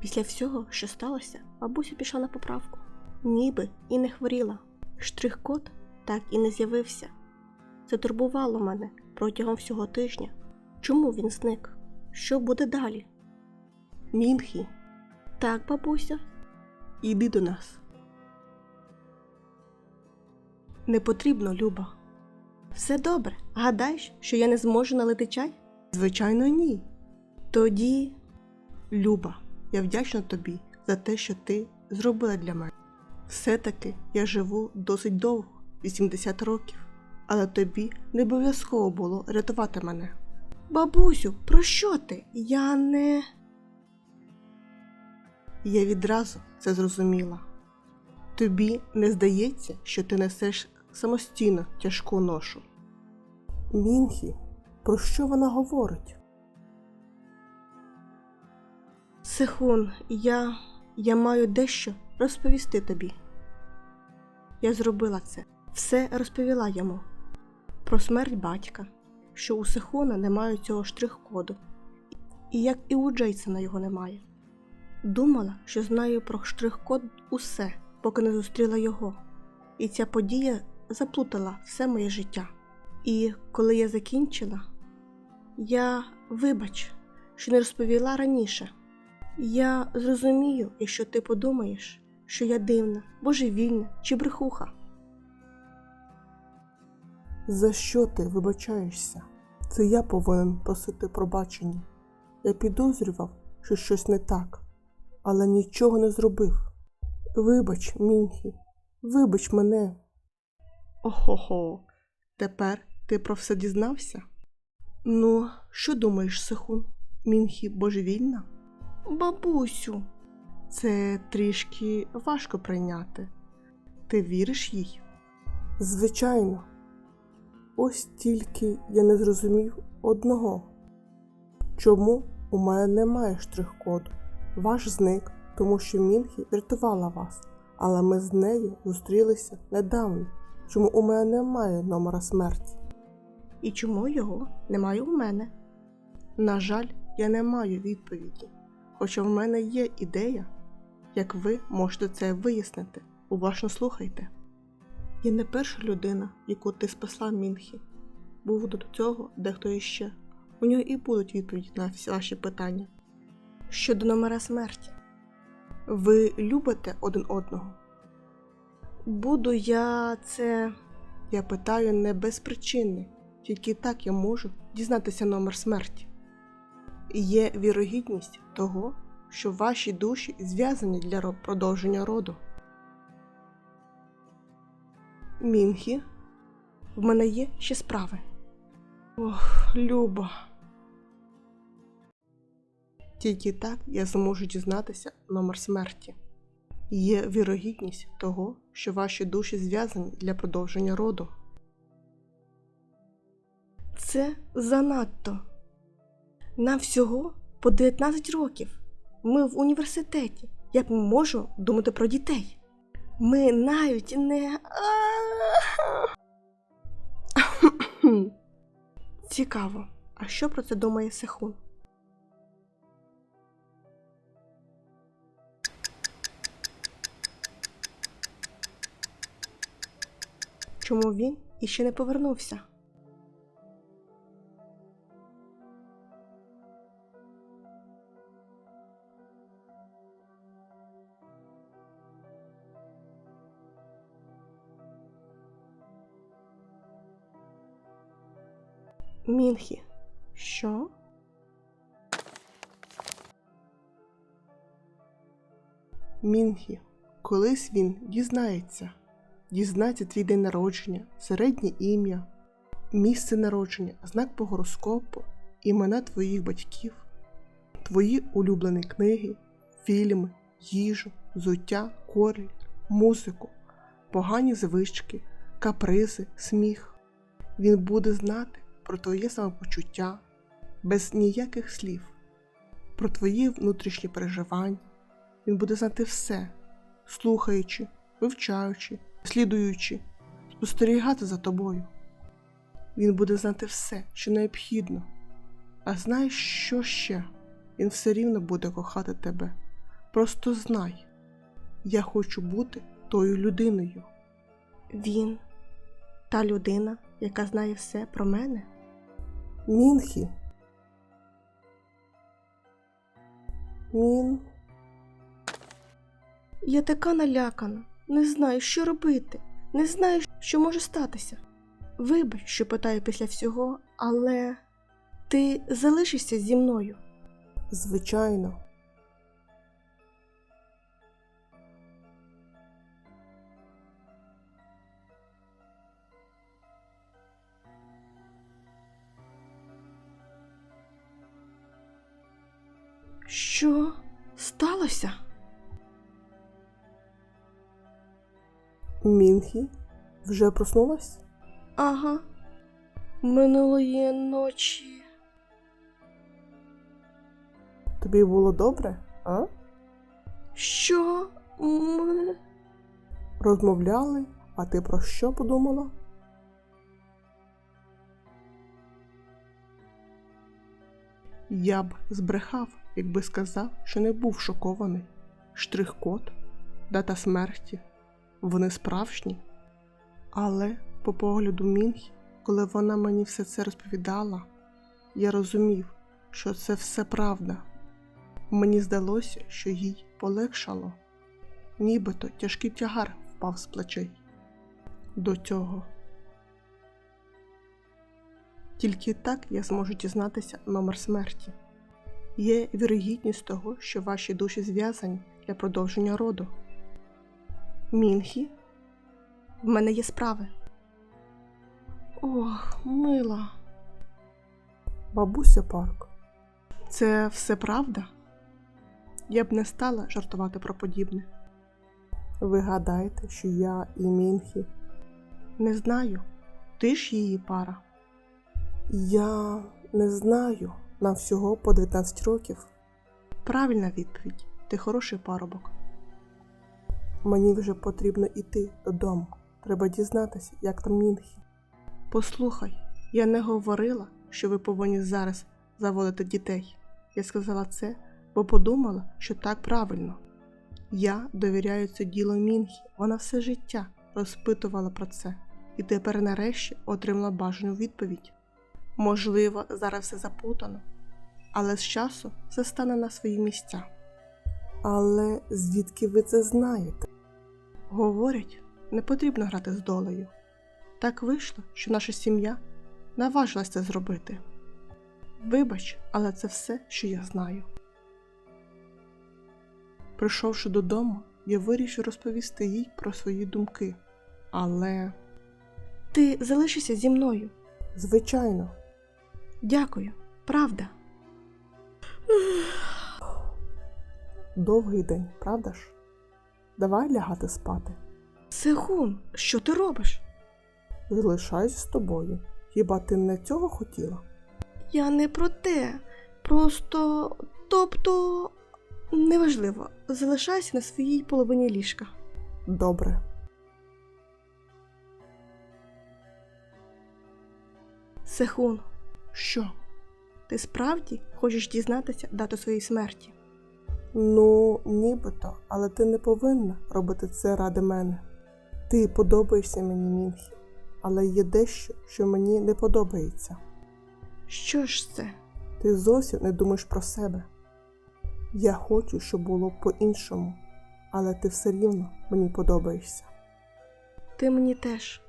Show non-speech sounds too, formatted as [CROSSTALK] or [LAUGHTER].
Після всього, що сталося, бабуся пішла на поправку. Ніби і не хворіла. Штрих-код так і не з'явився. Це турбувало мене протягом всього тижня. Чому він зник? Що буде далі? Мінхі. Так, бабуся. Іди до нас. Не потрібно, Люба. Все добре. Гадаєш, що я не зможу налити чай? Звичайно, ні. Тоді, Люба, я вдячна тобі за те, що ти зробила для мене. Все-таки я живу досить довго, 80 років, але тобі не обов'язково було рятувати мене. Бабусю, про що ти? Я не. Я відразу це зрозуміла. Тобі не здається, що ти несеш самостійно тяжку ношу. Мінхі, про що вона говорить? Сихун, я. я маю дещо розповісти тобі. Я зробила це, все розповіла йому про смерть батька, що у Сихуна немає цього штрих-коду, і як і у Джейсона його немає. Думала, що знаю про штрих-код усе, поки не зустріла його, і ця подія заплутала все моє життя. І коли я закінчила, я вибач, що не розповіла раніше. Я зрозумію, якщо ти подумаєш, що я дивна, божевільна чи брехуха. За що ти вибачаєшся? Це я повинен просити пробачення. Я підозрював, що щось не так, але нічого не зробив. Вибач, Мінхі, вибач мене. Охо-хо, тепер ти про все дізнався? Ну, що думаєш, Сихун? Мінхі божевільна? Бабусю, це трішки важко прийняти. Ти віриш їй? Звичайно. Ось тільки я не зрозумів одного. Чому у мене немає штрих-коду? Ваш зник, тому що Мінхі врятувала вас, але ми з нею зустрілися недавно. Чому у мене немає номера смерті? І чому його немає у мене? На жаль, я не маю відповіді, хоча в мене є ідея, як ви можете це вияснити. Уважно слухайте. Я не перша людина, яку ти спасла Мінхі. Був до цього дехто іще. У нього і будуть відповіді на всі ваші питання. Щодо номера смерті. Ви любите один одного? Буду я це. Я питаю не без причини, тільки так я можу дізнатися номер смерті. Є вірогідність того, що ваші душі зв'язані для продовження роду. Мінхі, в мене є ще справи. Ох, Люба. Тільки так я зможу дізнатися номер смерті. Є вірогідність того, що ваші душі зв'язані для продовження роду. Це занадто. Нам всього по 19 років. Ми в університеті. Як ми можемо думати про дітей? Ми навіть не. [COUGHS] Цікаво. А що про це думає Сехун? Чому він іще не повернувся? Мінхі. Що? Мінхі, колись він дізнається. Дізнається твій день народження, середнє ім'я, місце народження, знак по гороскопу, імена твоїх батьків, твої улюблені книги, фільми, їжу, взуття, корель, музику, погані звички, капризи, сміх. Він буде знати про твоє самопочуття без ніяких слів, про твої внутрішні переживання. Він буде знати все, слухаючи, вивчаючи, слідуючи, спостерігати за тобою. Він буде знати все, що необхідно. А знаєш, що ще? Він все рівно буде кохати тебе, Просто знай, я хочу бути тою людиною. Він та людина, яка знає все про мене. Мінхі. Мін. Я така налякана, не знаю, що робити, не знаю, що може статися. Вибач, що питаю після всього, але ти залишишся зі мною. Звичайно. Що сталося? Мінхі. Вже проснулась? Ага. Минулої ночі. Тобі було добре, а? Що ми. Розмовляли, а ти про що подумала? Я б збрехав, якби сказав, що не був шокований. Штрих-код, дата смерті, вони справжні. Але по погляду Мінхі, коли вона мені все це розповідала, я розумів, що це все правда. Мені здалося, що їй полегшало, нібито тяжкий тягар впав з плечей. До цього. Тільки так я зможу дізнатися номер смерті. Є вірогідність того, що ваші душі зв'язані для продовження роду. Мінхі? В мене є справи. Ох, мила. Бабуся парк. Це все правда? Я б не стала жартувати про подібне. Ви гадаєте, що я і Мінхі? Не знаю. Ти ж її пара. Я не знаю. Нам всього по 19 років. Правильна відповідь. Ти хороший парубок. Мені вже потрібно йти додому. Треба дізнатися, як там Мінхі. Послухай, я не говорила, що ви повинні зараз заводити дітей. Я сказала це, бо подумала, що так правильно. Я довіряю це ділу Мінхі. Вона все життя розпитувала про це, і тепер нарешті отримала бажану відповідь. Можливо, зараз все запутано, але з часу все стане на свої місця. Але звідки ви це знаєте? Говорять, не потрібно грати з долею. Так вийшло, що наша сім'я наважилась це зробити. Вибач, але це все, що я знаю. Прийшовши додому, я вирішив розповісти їй про свої думки. Але. Ти залишишся зі мною. Звичайно, Дякую, правда. довгий день, правда ж? Давай лягати спати. Сегун, що ти робиш? Залишаюсь з тобою. Хіба ти не цього хотіла? Я не про те. Просто. Тобто. Неважливо, залишайся на своїй половині ліжка. Добре. Сехун, Що? ти справді хочеш дізнатися дату своєї смерті? Ну, нібито, але ти не повинна робити це ради мене. Ти подобаєшся мені, Мінхі, але є дещо, що мені не подобається. Що ж це? Ти зовсім не думаєш про себе. Я хочу, щоб було по-іншому, але ти все рівно мені подобаєшся. Ти мені теж.